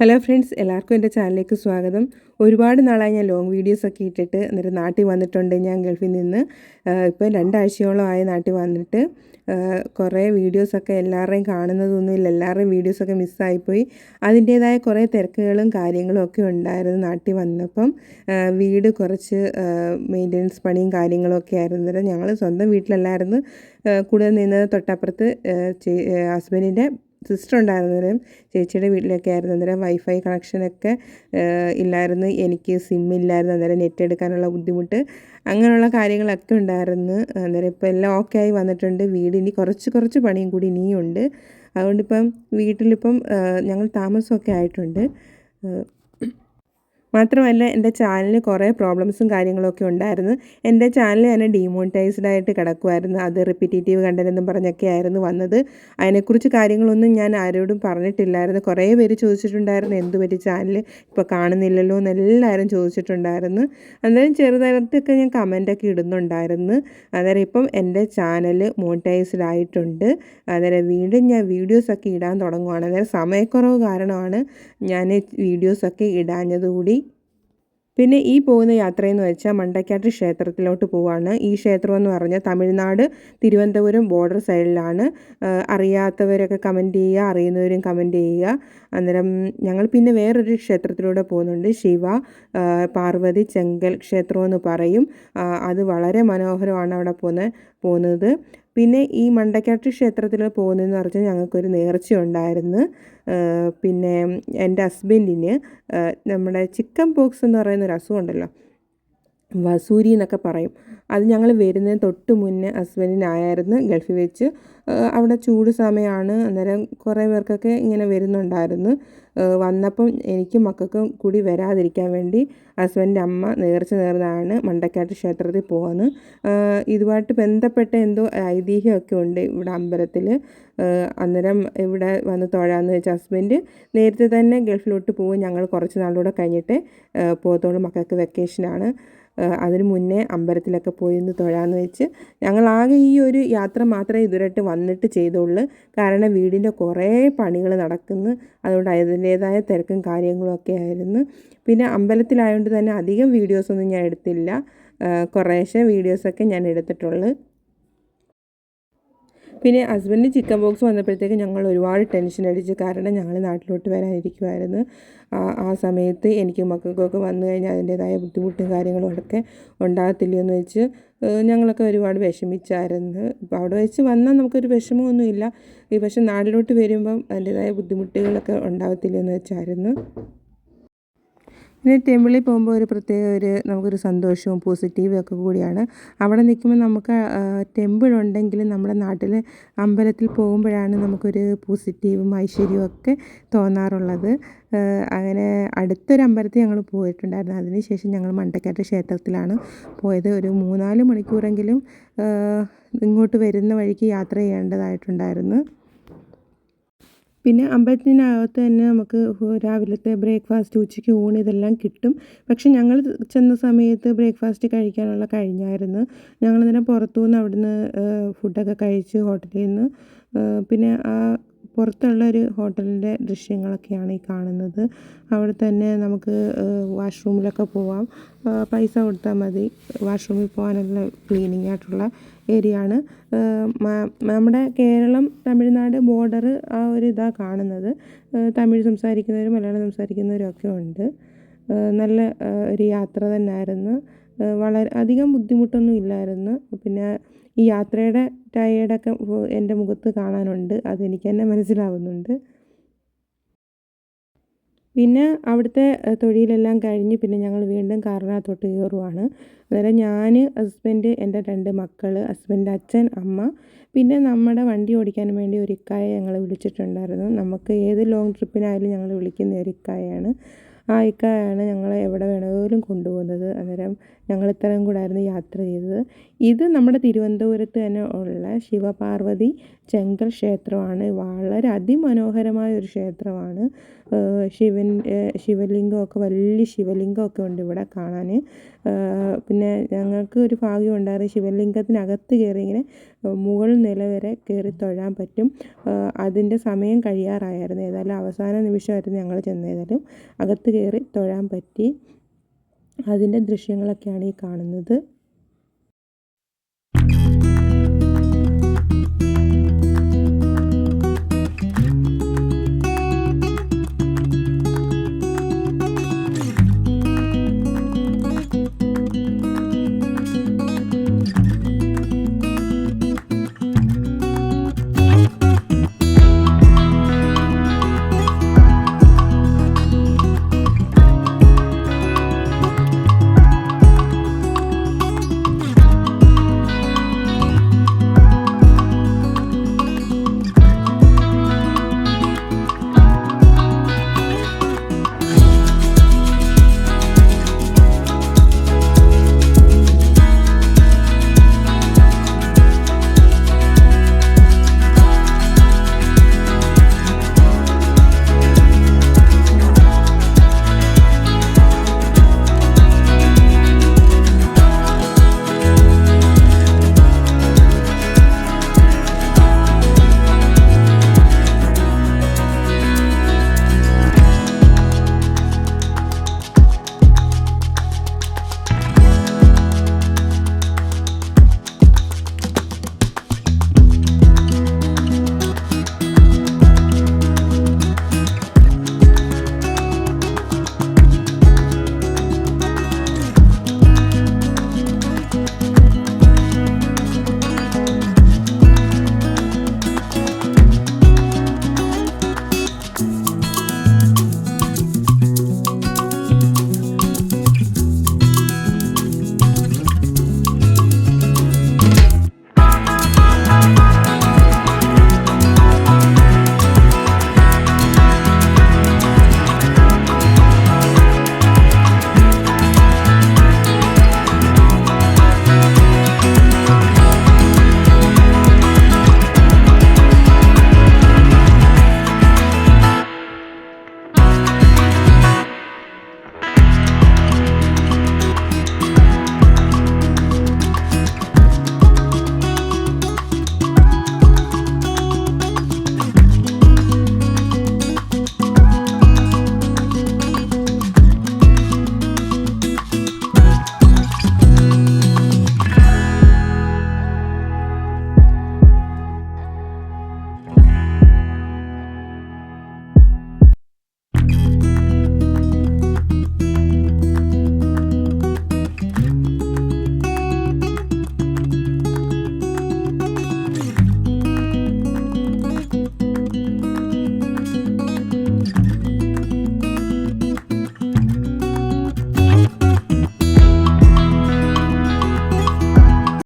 Hello friends എല്ലാവർക്കും എന്റെ ചാനലിലേക്ക് സ്വാഗതം. ഒരുപാട് നാളായി ഞാൻ ലോങ് വീഡിയോസൊക്കെ ഇട്ടിട്ട് എന്നിട്ട് നാട്ടിൽ വന്നിട്ടുണ്ട്. ഞാൻ ഗൾഫിൽ നിന്ന് ഇപ്പോൾ ആയ നാട്ടിൽ വന്നിട്ട് കുറേ വീഡിയോസൊക്കെ എല്ലാവരുടെയും കാണുന്നതൊന്നുമില്ല എല്ലാവരുടെയും വീഡിയോസൊക്കെ മിസ്സായിപ്പോയി അതിന്റേതായ കുറേ തിരക്കുകളും കാര്യങ്ങളും ഒക്കെ ഉണ്ടായിരുന്നു നാട്ടിൽ വന്നപ്പം. വീട് കുറച്ച് മെയിന്റനൻസ് പണിയും കാര്യങ്ങളൊക്കെ ആയിരുന്നു. ഞങ്ങൾ സ്വന്തം വീട്ടിലല്ലായിരുന്നു. കൂടുതൽ നിന്നത് തൊട്ടപ്പുറത്ത് ഹസ്ബൻഡിന്റെ സിസ്റ്റർ ഉണ്ടായിരുന്നേരം ചേച്ചിയുടെ വീട്ടിലൊക്കെ ആയിരുന്നു. അന്നേരം വൈഫൈ കണക്ഷനൊക്കെ ഇല്ലായിരുന്നു. എനിക്ക് സിം ഇല്ലായിരുന്നു. അന്നേരം നെറ്റ് എടുക്കാനുള്ള ബുദ്ധിമുട്ട് അങ്ങനെയുള്ള കാര്യങ്ങളൊക്കെ ഉണ്ടായിരുന്നു. അന്നേരം ഇപ്പോൾ എല്ലാം ഓക്കെ ആയി വന്നിട്ടുണ്ട്. വീടിനി കുറച്ച് കുറച്ച് പണിയും കൂടി ഇനിയുണ്ട് അതുകൊണ്ടിപ്പം വീട്ടിലിപ്പം ഞങ്ങൾ താമസമൊക്കെ ആയിട്ടുണ്ട്. മാത്രമല്ല എന്റെ ചാനലിന് കുറേ പ്രോബ്ലംസും കാര്യങ്ങളൊക്കെ ഉണ്ടായിരുന്നു. എന്റെ ചാനൽ തന്നെ ഡീമോണിറ്റൈസ്ഡ് ആയിട്ട് കിടക്കുമായിരുന്നു അത് റിപ്പീറ്റേറ്റീവ് കണ്ടന്റ് പറഞ്ഞൊക്കെ ആയിരുന്നു വന്നത്. അതിനെക്കുറിച്ച് കാര്യങ്ങളൊന്നും ഞാൻ ആരോടും പറഞ്ഞിട്ടില്ലായിരുന്നു. കുറേ പേര് ചോദിച്ചിട്ടുണ്ടായിരുന്നു എന്ത് പറ്റി ചാനൽ ഇപ്പോൾ കാണുന്നില്ലല്ലോ എന്ന് എല്ലാവരും ചോദിച്ചിട്ടുണ്ടായിരുന്നു. അന്നേരം ചെറുതായിട്ടൊക്കെ ഞാൻ കമന്റൊക്കെ ഇടുന്നുണ്ടായിരുന്നു. അന്നേരം ഇപ്പം എന്റെ ചാനൽ മോണിറ്റൈസ്ഡ് ആയിട്ടുണ്ട്. അന്നേരം വീണ്ടും ഞാൻ വീഡിയോസൊക്കെ ഇടാൻ തുടങ്ങുവാണ്. അന്നേരം സമയക്കുറവ് കാരണമാണ് ഞാൻ വീഡിയോസൊക്കെ ഇടാഞ്ഞതുകൂടി. പിന്നെ ഈ പോകുന്ന യാത്രയെന്ന് വെച്ചാൽ മണ്ടക്കാട്ട് ക്ഷേത്രത്തിലോട്ട് പോവാണ്. ഈ ക്ഷേത്രം എന്ന് പറഞ്ഞാൽ തമിഴ്നാട് തിരുവനന്തപുരം ബോർഡർ സൈഡിലാണ് അറിയാത്തവരൊക്കെ കമന്റ് ചെയ്യുക അറിയുന്നവരും കമന്റ് ചെയ്യുക. അന്നേരം ഞങ്ങൾ പിന്നെ വേറൊരു ക്ഷേത്രത്തിലൂടെ പോകുന്നുണ്ട്. ശിവ പാർവതി ചെങ്കൽ ക്ഷേത്രം എന്ന് പറയും. അത് വളരെ മനോഹരമാണ് അവിടെ പോകുന്നത് പോകുന്നത്. പിന്നെ ഈ മണ്ടക്കാട്ട് ക്ഷേത്രത്തിൽ പോകുന്നതെന്ന് പറഞ്ഞാൽ ഞങ്ങൾക്കൊരു നേർച്ച ഉണ്ടായിരുന്നു പിന്നെ എന്റെ ഹസ്ബൻഡിന് നമ്മുടെ ചിക്കൻ പോക്സ് എന്ന് പറയുന്ന ഒരു അസുഖമുണ്ടല്ലോ വസൂരി എന്നൊക്കെ പറയും. അത് ഞങ്ങൾ വരുന്നതിന് തൊട്ട് മുന്നേ ഹസ്ബൻഡിനായിരുന്നു ഗൾഫിൽ വെച്ച്. അവിടെ ചൂട് സമയമാണ്. അന്നേരം കുറേ പേർക്കൊക്കെ ഇങ്ങനെ വരുന്നുണ്ടായിരുന്നു. വന്നപ്പം എനിക്കും മക്കൾക്കും കൂടി വരാതിരിക്കാൻ വേണ്ടി ഹസ്ബൻഡിന്റെ അമ്മ നേർച്ച നേർന്നാണ് മണ്ടക്കാട്ട് ക്ഷേത്രത്തിൽ പോകുന്നത് ഇതുമായിട്ട് ബന്ധപ്പെട്ട എന്തോ ഐതിഹ്യമൊക്കെ ഉണ്ട് ഇവിടെ അമ്പലത്തിൽ. അന്നേരം ഇവിടെ വന്ന് തൊഴാന്ന് വെച്ചാൽ ഹസ്ബൻഡ് നേരത്തെ തന്നെ ഗൾഫിലോട്ട് പോകും ഞങ്ങൾ കുറച്ച് നാളുകൂടെ കഴിഞ്ഞിട്ട് പോകത്തോളം മക്കൾക്ക് വെക്കേഷനാണ് അതിന് മുന്നേ അമ്പലത്തിലൊക്കെ പോയി ഒന്ന് തൊഴാന്ന് വെച്ച് ഞങ്ങളാകെ ഈ ഒരു യാത്ര മാത്രമേ ഇതുവരെയായിട്ട് വന്നിട്ട് ചെയ്തുള്ളൂ. കാരണം വീടിന്റെ കുറേ പണികൾ നടക്കുന്നു. അതുകൊണ്ട് അതിന്റേതായ തിരക്കും കാര്യങ്ങളും ഒക്കെ ആയിരുന്നു. പിന്നെ അമ്പലത്തിലായതുകൊണ്ട് തന്നെ അധികം വീഡിയോസൊന്നും ഞാൻ എടുത്തില്ല. കുറേശ്ശെ വീഡിയോസൊക്കെ ഞാൻ എടുത്തിട്ടുള്ളൂ. പിന്നെ ഹസ്ബൻഡിന് ചിക്കൻ ബോക്സ് വന്നപ്പോഴത്തേക്ക് ഞങ്ങൾ ഒരുപാട് ടെൻഷൻ അടിച്ചു കാരണം ഞങ്ങൾ നാട്ടിലോട്ട് വരാനിരിക്കുമായിരുന്നു ആ സമയത്ത് എനിക്ക് മക്കൾക്കൊക്കെ വന്നു കഴിഞ്ഞാൽ അതിന്റേതായ ബുദ്ധിമുട്ടും കാര്യങ്ങളും ഒക്കെ ഉണ്ടാകത്തില്ല എന്ന് വെച്ച് ഞങ്ങളൊക്കെ ഒരുപാട് വിഷമിച്ചായിരുന്നു. അപ്പോൾ അവിടെ വെച്ച് വന്നാൽ നമുക്കൊരു വിഷമമൊന്നുമില്ല. ഈ പക്ഷേ നാട്ടിലോട്ട് വരുമ്പം അതിന്റേതായ ബുദ്ധിമുട്ടുകളൊക്കെ ഉണ്ടാകത്തില്ല എന്ന് വെച്ചായിരുന്നു. പിന്നെ ടെമ്പിളിൽ പോകുമ്പോൾ ഒരു പ്രത്യേക ഒരു നമുക്കൊരു സന്തോഷവും പോസിറ്റീവും ഒക്കെ കൂടിയാണ്. അവിടെ നിൽക്കുമ്പോൾ നമുക്ക് ടെമ്പിൾ ഉണ്ടെങ്കിലും നമ്മുടെ നാട്ടിൽ അമ്പലത്തിൽ പോകുമ്പോഴാണ് നമുക്കൊരു പോസിറ്റീവും ഐശ്വര്യവും ഒക്കെ തോന്നാറുള്ളത്. അങ്ങനെ അടുത്തൊരു അമ്പലത്തിൽ ഞങ്ങൾ പോയിട്ടുണ്ടായിരുന്നു. അതിനുശേഷം ഞങ്ങൾ മണ്ടക്കാട്ട് ക്ഷേത്രത്തിലാണ് പോയത്. ഒരു മൂന്നാൽ മണിക്കൂറെങ്കിലും ഇങ്ങോട്ട് വരുന്ന വഴിക്ക് യാത്ര ചെയ്യേണ്ടതായിട്ടുണ്ടായിരുന്നു. പിന്നെ അമ്പലത്തിനകത്ത് തന്നെ നമുക്ക് രാവിലത്തെ ബ്രേക്ക്ഫാസ്റ്റ് ഉച്ചയ്ക്ക് ഊണ് ഇതെല്ലാം കിട്ടും. പക്ഷെ ഞങ്ങൾ ചെന്ന സമയത്ത് ബ്രേക്ക്ഫാസ്റ്റ് കഴിക്കാനുള്ള കഴിഞ്ഞായിരുന്നു. ഞങ്ങൾ തന്നെ പുറത്തുനിന്ന് അവിടുന്ന് ഫുഡൊക്കെ കഴിച്ച് ഹോട്ടലിൽ നിന്ന് പിന്നെ ആ പുറത്തുള്ള ഒരു ഹോട്ടലിന്റെ ദൃശ്യങ്ങളൊക്കെയാണ് ഈ കാണുന്നത്. അവിടെ തന്നെ നമുക്ക് വാഷ്റൂമിലൊക്കെ പോവാം. പൈസ കൊടുത്താൽ മതി. വാഷ്റൂമിൽ പോകാനുള്ള ക്ലീനിങ് ആയിട്ടുള്ള ഏരിയ ആണ് നമ്മുടെ കേരളം തമിഴ്നാട് ബോർഡർ ആ ഒരു ഇതാണ് കാണുന്നത്. തമിഴ് സംസാരിക്കുന്നവരും മലയാളം സംസാരിക്കുന്നവരും ഒക്കെ ഉണ്ട്. നല്ല ഒരു യാത്ര തന്നെയായിരുന്നു വളരെ അധികം ബുദ്ധിമുട്ടൊന്നും ഇല്ലായിരുന്നു. പിന്നെ ഈ യാത്രയുടെ ടയേർഡൊക്കെ എന്റെ മുഖത്ത് കാണാനുണ്ട്. അതെനിക്ക് തന്നെ മനസ്സിലാവുന്നുണ്ട്. പിന്നെ അവിടുത്തെ തൊഴിലെല്ലാം കഴിഞ്ഞ് പിന്നെ ഞങ്ങൾ വീണ്ടും കാറിനകത്തോട്ട് കയറുവാണ്. അന്നേരം ഞാൻ ഹസ്ബൻഡ് എന്റെ രണ്ട് മക്കൾ ഹസ്ബൻഡ് അച്ഛൻ അമ്മ പിന്നെ നമ്മുടെ വണ്ടി ഓടിക്കാൻ വേണ്ടി ഒരു ഇക്കായെ ഞങ്ങൾ വിളിച്ചിട്ടുണ്ടായിരുന്നു. നമുക്ക് ഏത് ലോങ് ട്രിപ്പിനായാലും ഞങ്ങൾ വിളിക്കുന്ന ഒരു ഇക്കായാണ്. ആ ഇക്കായാണ് ഞങ്ങളെ എവിടെ വേണമെങ്കിലും കൊണ്ടുപോകുന്നത്. അന്നേരം ഞങ്ങൾ ഇത്രയും കൂടായിരുന്നു യാത്ര ചെയ്തത്. ഇത് നമ്മുടെ തിരുവനന്തപുരത്ത് തന്നെ ഉള്ള ശിവപാർവതി ചെങ്കൽ ക്ഷേത്രമാണ്. വളരെ അതിമനോഹരമായ ഒരു ക്ഷേത്രമാണ്. ശിവൻ ശിവലിംഗമൊക്കെ വലിയ ശിവലിംഗമൊക്കെ ഉണ്ട് ഇവിടെ കാണാൻ. പിന്നെ ഞങ്ങൾക്ക് ഒരു ഭാഗ്യം ഉണ്ടായിരുന്നു ശിവലിംഗത്തിനകത്ത് കയറി ഇങ്ങനെ മുകൾ നില വരെ കയറി തൊഴാൻ പറ്റും. അതിന്റെ സമയം കഴിയാറായിരുന്നു. ഏതായാലും അവസാന നിമിഷമായിരുന്നു ഞങ്ങൾ ചെന്നേതായാലും അകത്ത് കയറി തൊഴാൻ പറ്റി. അതിന്റെ ദൃശ്യങ്ങളൊക്കെയാണ് ഈ കാണുന്നത്.